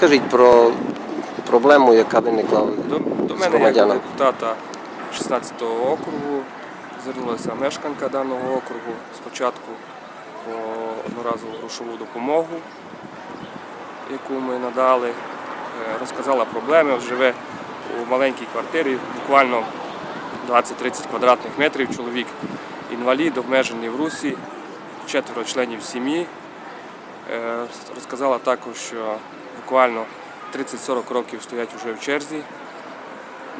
Розкажіть про проблему, яка виникла. До, до З мене як депутата 16-го округу звернулася мешканка даного округу спочатку по одноразову грошову допомогу, яку ми надали. Е, Розказала проблеми, живе у маленькій квартирі, буквально 20-30 квадратних метрів. Чоловік інвалід, обмежений в русі, четверо членів сім'ї. Е, Розказала також, що буквально 30-40 років стоять вже в черзі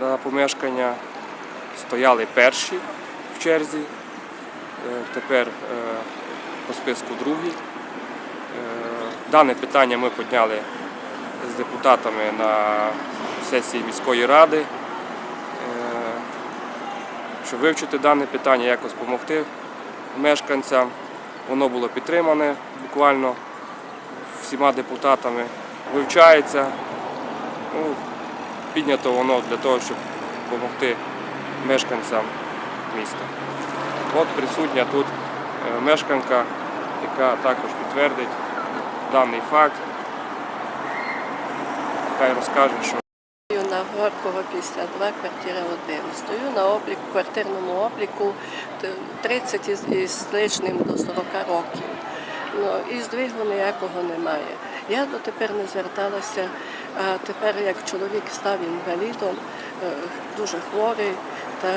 на помешкання. Стояли перші в черзі, е, тепер е, по списку другі. Е, Дане питання ми підняли з депутатами на сесії міської ради, щоб вивчити дане питання, якось допомогти мешканцям. Воно було підтримане буквально всіма депутатами, вивчається. Ну, піднято воно для того, щоб допомогти мешканцям міста. От присутня тут е, мешканка, яка також підтвердить даний факт. Хай розкаже, що на Горького 52, квартира 1. Стою на обліку, квартирному обліку 30 із, із лишним до 40 років. Ну, і здвигу ніякого немає. Я дотепер не зверталася, а тепер як чоловік став інвалідом, е, дуже хворий, та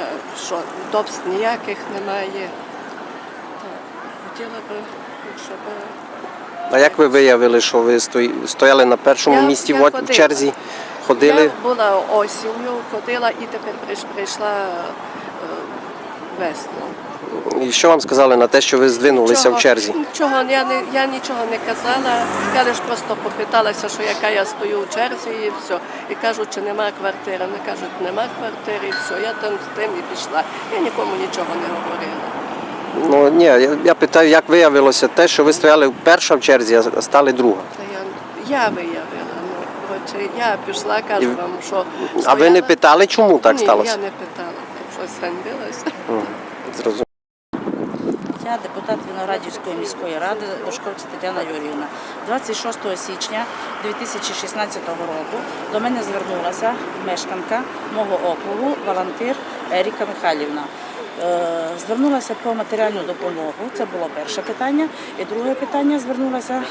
що удобств ніяких немає. Хотіла би, щоб А як ви виявили, що ви стояли на першому Я- місці я в ходила. черзі? Ходили? Я була осінню, ходила і тепер прийшла е, весною. І що вам сказали на те, що ви здвинулися Нічого- в черзі? Нічого, я, не, я нічого не казала. Я лише просто попиталася, що яка я стою у черзі і все. І кажуть, чи нема квартири. Вони кажуть, нема квартири, і все. Я там з тим і пішла. Я нікому нічого не говорила. Ну ні, я, я питаю, як виявилося те, що ви стояли перша в черзі, а стали друга. Та я, я виявила. Ну, коротше, я пішла, кажу І- вам, що А ви не стояла- питали, чому так Ні, сталося? я не питала, так що ганьбилася. Зрозуміло. Я депутат Виноградівської міської ради Дошковця Тетяна Юріївна. 26 січня 2016 року до мене звернулася мешканка мого округу, волонтер Еріка Михайлівна. Е, Звернулася по матеріальну допомогу. Це було перше питання. І друге питання звернулася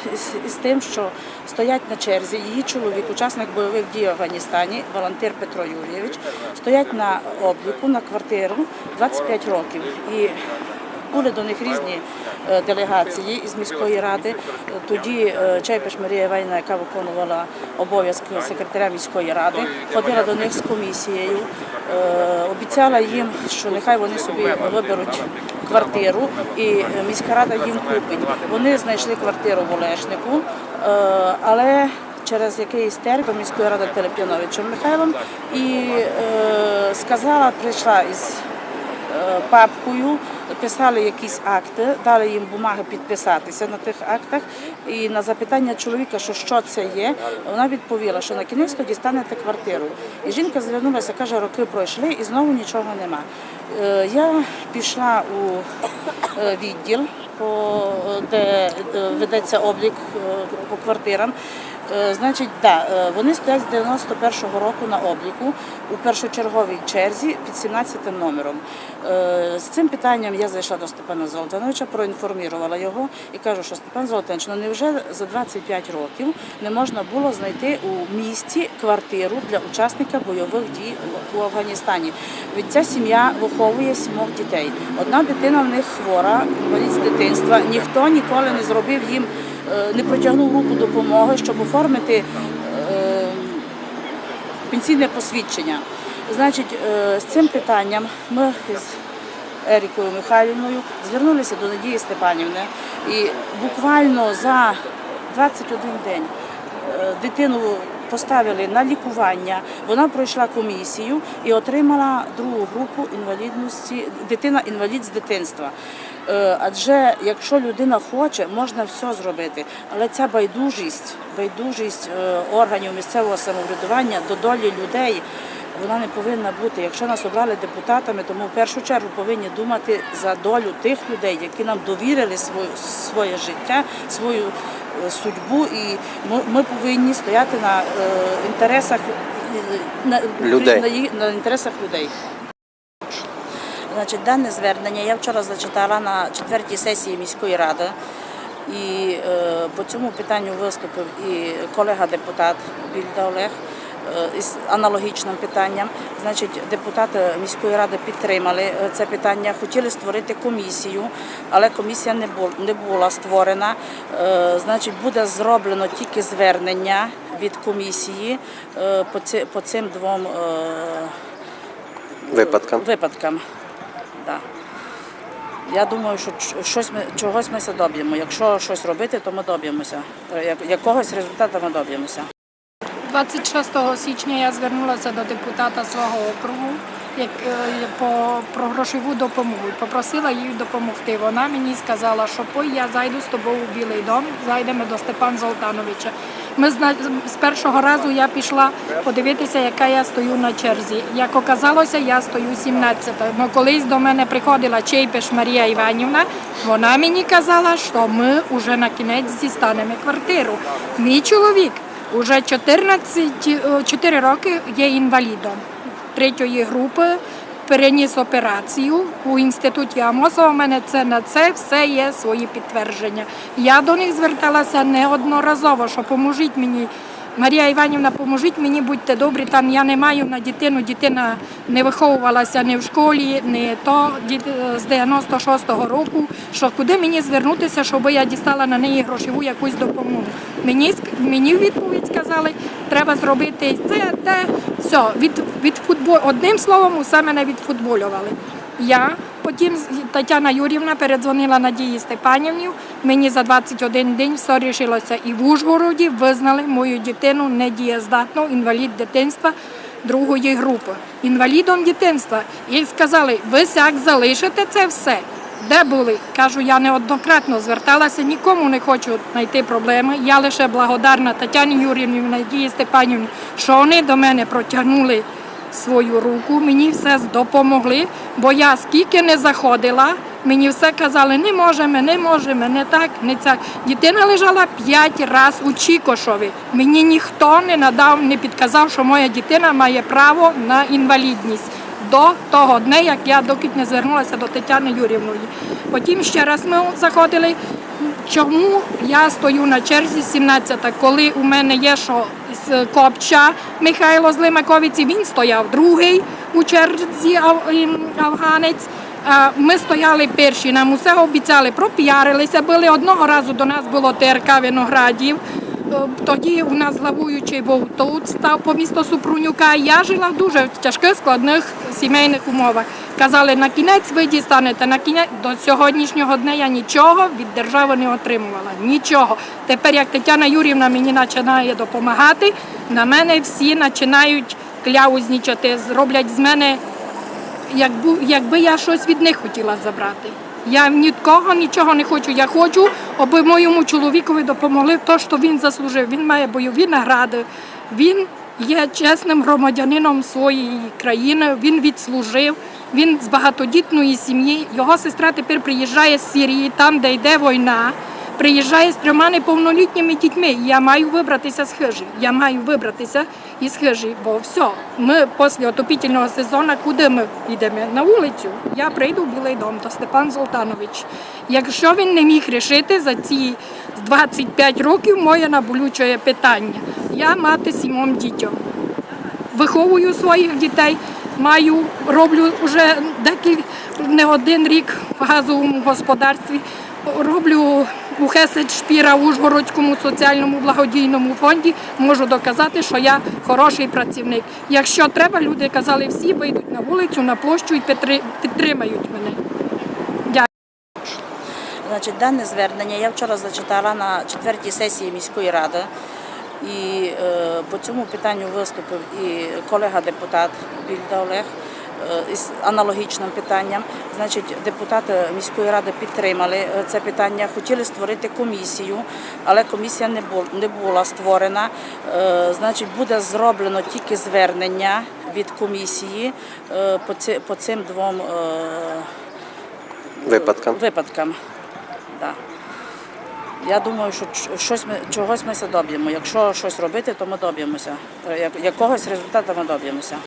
із тим, що стоять на черзі її чоловік, учасник бойових дій в Афганістані, волонтер Петро Юрійович, стоять на обліку на квартиру 25 років. І були до них різні е, делегації із міської ради. Е, Тоді е, Чайпеш Марія Іванівна, яка виконувала обов'язки секретаря міської ради, ходила до них з комісією, обіцяла їм, що нехай вони собі виберуть квартиру, і міська рада їм купить. Вони знайшли квартиру в Олешнику, але через якийсь термін міської ради Телеп'яновичем Михайлом і е, сказала, прийшла із е, папкою, писали якісь акти, дали їм бумаги підписатися на тих актах. І на запитання чоловіка, що що це є, вона відповіла, що на кінець тоді станете квартирою. І жінка звернулася, каже, роки пройшли і знову нічого нема. Е, Я пішла у е, відділ, де е, ведеться облік по квартирам. Е, Значить, да, е, вони стоять з 91-го року на обліку у першочерговій черзі під 17 номером. Е, З цим питанням я зайшла до Степана Золотановича, проінформувала його і кажу, що Степан Золотанович, ну невже за 25 років не можна було знайти у місті квартиру для учасника бойових дій у Афганістані? Від ця сім'я виховує сімох дітей. Одна дитина в них хвора, інвалід з дитинства. Ніхто ніколи не зробив їм, не протягнув руку допомоги, щоб оформити е, пенсійне посвідчення. Значить, е, з цим питанням ми з Ерікою Михайлівною звернулися до Надії Степанівни і буквально за 21 день е, дитину поставили на лікування. Вона пройшла комісію і отримала другу групу інвалідності. Дитина інвалід з дитинства. Е, Адже якщо людина хоче, можна все зробити. Але ця байдужість, байдужість е, органів місцевого самоврядування до долі людей. Вона не повинна бути. Якщо нас обрали депутатами, тому в першу чергу повинні думати за долю тих людей, які нам довірили своє, життя, свою судьбу, і ми, ми повинні стояти на е, інтересах е, на, Людей. На, на інтересах людей. Значить, дане звернення я вчора зачитала на четвертій сесії міської ради. І е, по цьому питанню виступив і колега депутат Більда Олег е, із аналогічним питанням. Значить, депутати міської ради підтримали е, це питання, хотіли створити комісію, але комісія не була, створена. Е, значить, буде зроблено тільки звернення від комісії е, по, цим двом. Е, Випадкам. випадкам. Да. Я думаю, що щось ми, чогось ми все доб'ємо. Якщо щось робити, то ми доб'ємося. Е, Якогось результату ми доб'ємося. 26 січня я звернулася до депутата свого округу як, е, по, про грошову допомогу. Попросила їй допомогти. Вона мені сказала, що пой я зайду з тобою у Білий дом, зайдемо до Степана Золтановича. Ми з першого разу я пішла подивитися, яка я стою на черзі. Як оказалося, я стою 17. Ну, колись до мене приходила Чейпеш Марія Іванівна, вона мені казала, що ми вже на кінець дістанемо квартиру. Мій чоловік Уже 14, е, 4 роки є інвалідом третьої групи. Переніс операцію у інституті Амосова. У мене це на це все є свої підтвердження. Я до них зверталася неодноразово, що поможіть мені. Марія Іванівна, поможіть мені, будьте добрі. Там я не маю на дитину. Дитина не виховувалася ні в школі, ні то з 96-го року. Що куди мені звернутися, щоб я дістала на неї грошову якусь допомогу? Мені мені відповідь сказали, треба зробити це, те, все від від футбол. Одним словом, усе мене відфутболювали. Я потім Тетяна Юрівна передзвонила Надії Степанівні. Мені за 21 день все рішилося. І в Ужгороді визнали мою дитину недієздатну, інвалід дитинства другої групи. Інвалідом дитинства. І сказали, ви сяк залишите це все. Де були? Кажу, я неоднократно зверталася, нікому не хочу знайти проблеми. Я лише благодарна Тетяні Юрівні, Надії Степанівні, що вони до мене протягнули свою руку, мені все допомогли, бо я скільки не заходила, мені все казали, не можемо, не можемо, не так, не так. Дитина лежала п'ять разів у Чікошові. Мені ніхто не надав, не підказав, що моя дитина має право на інвалідність. До того дня, як я доки не звернулася до Тетяни Юрівної. Потім ще раз ми заходили. Чому я стою на черзі 17-та, коли у мене є що з Копча Михайло з Лимаковиці, він стояв другий у черзі ав- афганець. Ми стояли перші, нам усе обіцяли, пропіарилися, були одного разу до нас було ТРК Виноградів. Е, Тоді у нас главуючий був тут, став по місто Супрунюка. Я жила в дуже тяжких складних сімейних умовах. Казали, на кінець ви дістанете, на кінець до сьогоднішнього дня я нічого від держави не отримувала. Нічого. Тепер, як Тетяна Юрівна мені починає допомагати, на мене всі починають кляузнічати, зроблять з мене якби, якби я щось від них хотіла забрати. Я нікого нічого не хочу. Я хочу, аби моєму чоловікові допомогли те, що він заслужив. Він має бойові награди, він є чесним громадянином своєї країни, він відслужив, він з багатодітної сім'ї. Його сестра тепер приїжджає з Сирії, там, де йде війна. Приїжджає з трьома неповнолітніми дітьми. Я маю вибратися з хижі. Я маю вибратися із хижі, бо все, ми після отопітельного сезону, куди ми підемо? На вулицю. Я прийду в Білий дом до Степан Золтанович. Якщо він не міг рішити за ці 25 років, моє наболюче питання. Я мати сімом дітям виховую своїх дітей, маю, роблю вже декілька не один рік в газовому господарстві. Роблю у Хесед Шпіра в Ужгородському соціальному благодійному фонді. Можу доказати, що я хороший працівник. Якщо треба, люди казали, всі вийдуть на вулицю, на площу і підтримають мене. Значить, дане звернення я вчора зачитала на четвертій сесії міської ради. І е, по цьому питанню виступив і колега депутат Більда Олег е, із аналогічним питанням. Значить, депутати міської ради підтримали е, це питання, хотіли створити комісію, але комісія не була, створена. Е, значить, буде зроблено тільки звернення від комісії по, цим двом Випадкам. випадкам. Да. Я думаю, що щось ми чогось ми доб'ємо. Якщо щось робити, то ми доб'ємося. Якогось результату ми доб'ємося.